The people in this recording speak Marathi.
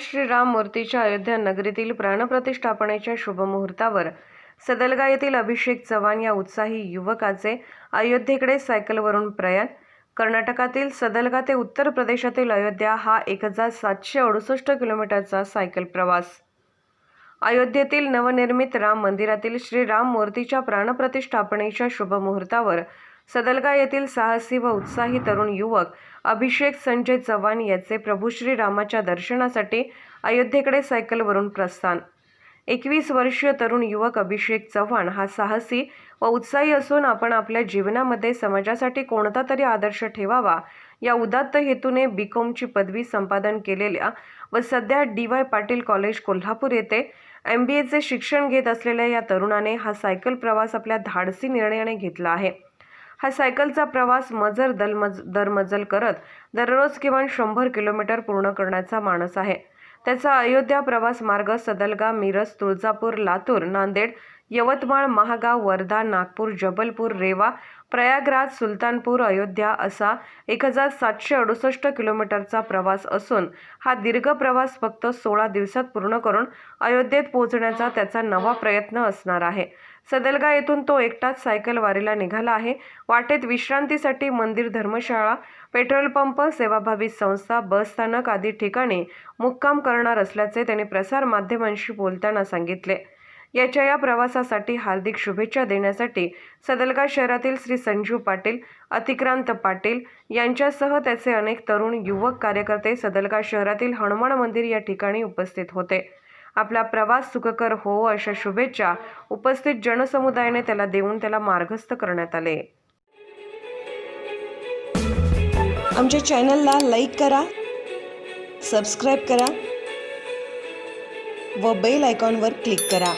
श्रीराम मूर्तीच्या अयोध्या नगरीतील प्राणप्रतिष्ठापनेच्या शुभमुहूर्तावर सदलगा येथील अभिषेक चव्हाण या उत्साही युवकाचे अयोध्येकडे सायकलवरून प्रयाण. कर्नाटकातील सदलगा ते उत्तर प्रदेशातील अयोध्या हा एक हजार सातशे अडुसष्ट किलोमीटरचा सायकल प्रवास. अयोध्येतील नवनिर्मित राम मंदिरातील श्रीराम मूर्तीच्या प्राणप्रतिष्ठापनेच्या शुभमुहूर्तावर सदलगा येथील साहसी व उत्साही तरुण युवक अभिषेक संजय चव्हाण याचे प्रभू श्रीरामाच्या दर्शनासाठी अयोध्येकडे सायकलवरून प्रस्थान. एकवीस वर्षीय तरुण युवक अभिषेक चव्हाण हा साहसी व उत्साही असून आपण आपल्या जीवनामध्ये समाजासाठी कोणता तरी आदर्श ठेवावा या उदात्त हेतूने बी कॉमची पदवी संपादन केलेल्या व सध्या D Y Patil college Kolhapur येथे एम बी एचे शिक्षण घेत असलेल्या या तरुणाने हा सायकल प्रवास आपल्या धाडसी निर्णयाने घेतला आहे. हा सायकलचा प्रवास मजर दलमज दरमजल करत दररोज किमान शंभर किलोमीटर पूर्ण करण्याचा मानस आहे. त्याचा अयोध्या प्रवास मार्ग सदलगा मिरज तुळजापूर लातूर नांदेड यवतमाळ महागाव वर्धा नागपूर जबलपूर रेवा प्रयागराज सुलतानपूर अयोध्या असा एक हजार सातशे अडुसष्ट किलोमीटरचा प्रवास असून हा दीर्घ प्रवास फक्त सोळा दिवसात पूर्ण करून अयोध्येत पोहोचण्याचा त्याचा नवा प्रयत्न असणार आहे. सदलगा येथून तो एकटाच सायकल वारीला निघाला आहे. वाटेत विश्रांतीसाठी मंदिर धर्मशाळा पेट्रोल पंप सेवाभावी संस्था बस स्थानक आदी ठिकाणी मुक्काम करणार असल्याचे त्यांनी प्रसार माध्यमांशी बोलताना सांगितले. याच्या या प्रवासासाठी हार्दिक शुभेच्छा देण्यासाठी सदलगा शहरातील श्री संजीव पाटील अतिक्रांत पाटील यांच्यासह त्याचे अनेक तरुण युवक कार्यकर्ते सदलगा शहरातील हनुमान मंदिर या ठिकाणी उपस्थित होते. आपला प्रवास सुखकर हो अशा शुभेच्छा उपस्थित जनसमुदायाने त्याला देऊन त्याला मार्गस्थ करण्यात आले. आमच्या चॅनलला लाईक करा सबस्क्राईब करा व बेल आयकॉनवर क्लिक करा.